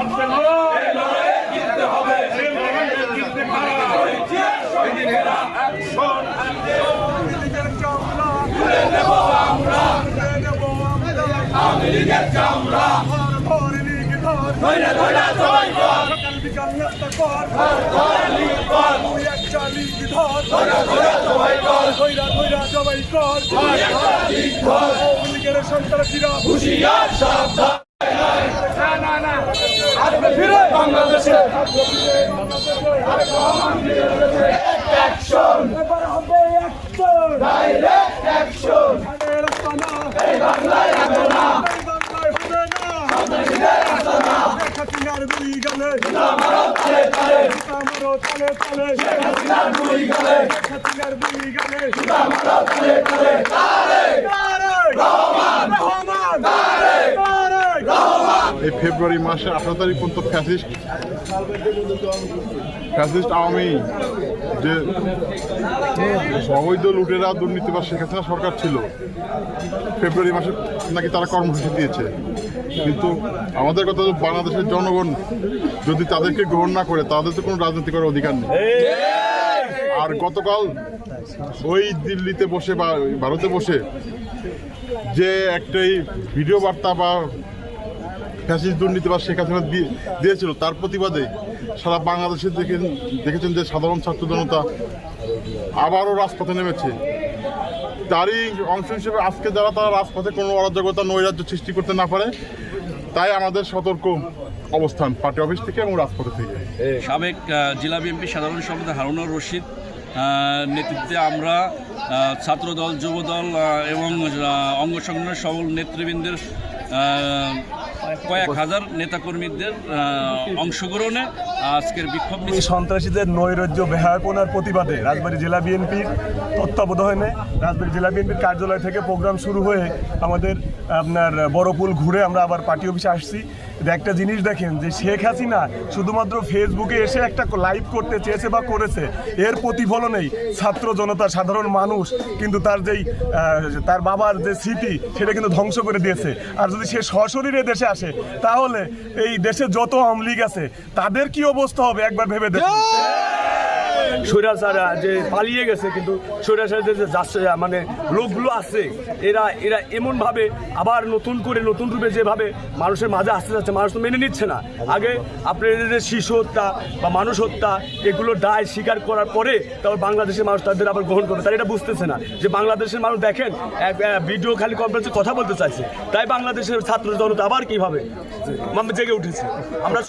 এই লড়াই জিততে হবে এই লড়াই জিততে কারা অ্যাকশন তুলে নেব আমরা আমেরিকার চামড়া ধরে ধরে সবাই কর ধরে ধরে ধরে সবাই কর লিগ কর সন্ত্রাসীরা হুশিয়ার সাবধান না না না আসবে ফিরে বাংলাদেশে। অ্যাকশন এবার হবে একটা ডাইরেক্ট অ্যাকশন এই বাংলায় হবে না। এই বাংলায় হবে না। সন্ত্রাসীদের আস্তানা শেখ হাসিনার গুলি গেলে। তালে তালে আমারও তালে তালে। হাসিনার গুলি গেলে। হাসিনার গুলি গেলে। তালে তালে। এই ফেব্রুয়ারি মাসের আঠারো তারিখ পর্যন্ত ফ্যাসিস্ট ফ্যাসিস্ট আওয়ামী যে অবৈধ লুটেরা দুর্নীতিবাদ শেখ হাসিনা সরকার ছিল, ফেব্রুয়ারি মাসে নাকি তারা কর্মসূচি দিয়েছে। কিন্তু আমাদের কথা হলো বাংলাদেশের জনগণ যদি তাদেরকে গ্রহণ না করে, তাদের তো কোনো রাজনীতি করার অধিকার নেই। আর গতকাল ওই দিল্লিতে বসে বা ভারতে বসে যে একটাই ভিডিও বার্তা বা ফ্যাসিস্ট দুর্নীতি বা শেখ হাসিনা দিয়ে- দিয়েছিল, তার প্রতিবাদে সারা বাংলাদেশে দেখে দেখেছেন যে সাধারণ ছাত্র জনতা আবারও রাজপথে নেমেছে। তারই অংশ হিসেবে আজকে যারা তারা রাজপথে কোনো অরাজকতা, নৈরাজ্য সৃষ্টি করতে না পারে, তাই আমাদের সতর্ক অবস্থান পার্টি অফিস থেকে এবং রাজপথে থেকে। সাবেক জেলা বিএনপি সাধারণ সম্পাদক হারুনুর রশিদ নেতৃত্বে আমরা ছাত্রদল, যুবদল এবং অঙ্গ সংগঠনের সকল নেতৃবৃন্দের কয়েক হাজার নেতাকর্মীদের অংশগ্রহণে আজকের বিক্ষোভ সন্ত্রাসীদের নৈরাজ্য বেহায়াপনার প্রতিবাদে রাজবাড়ী জেলা বিএনপির তত্ত্বাবধানে, রাজবাড়ী জেলা বিএনপির কার্যালয় থেকে প্রোগ্রাম শুরু হয়ে আমাদের আপনার বড়পুল ঘুরে আমরা আবার পার্টি অফিসে আসছি। একটা জিনিস দেখেন যে শেখ হাসিনা শুধুমাত্র ফেসবুকে এসে একটা লাইভ করতে চেয়েছে বা করেছে, এর প্রতিফলনেই ছাত্র জনতা, সাধারণ মানুষ কিন্তু তার যেই তার বাবার যে স্মৃতি, সেটা কিন্তু ধ্বংস করে দিয়েছে। আর যদি সে সশরীরে দেশে আসে, তাহলে এই দেশে যত আওয়ামী লীগ আছে, তাদের কি অবস্থা হবে? একবার ভেবে দেখুন। যে পালিয়ে গেছে, কিন্তু স্বৈরাচারদের যে যাচ্ছে মানে লোকগুলো আছে, এরা এরা এমনভাবে আবার নতুন করে, নতুন রূপে যেভাবে মানুষের মাঝে আসতে যাচ্ছে, মানুষ তো মেনে নিচ্ছে না। আগে আপনার যে শিশু হত্যা বা মানুষ হত্যা, এগুলো দায় স্বীকার করার পরে তারপর বাংলাদেশের মানুষ তাদের আবার গ্রহণ করবে। তারা এটা বুঝতেছে না যে বাংলাদেশের মানুষ দেখেন, এক ভিডিও খালি কনফারেন্সে কথা বলতে চাইছে। তাই বাংলাদেশের ছাত্র জনতা আবার কীভাবে জেগে উঠেছে? আমরা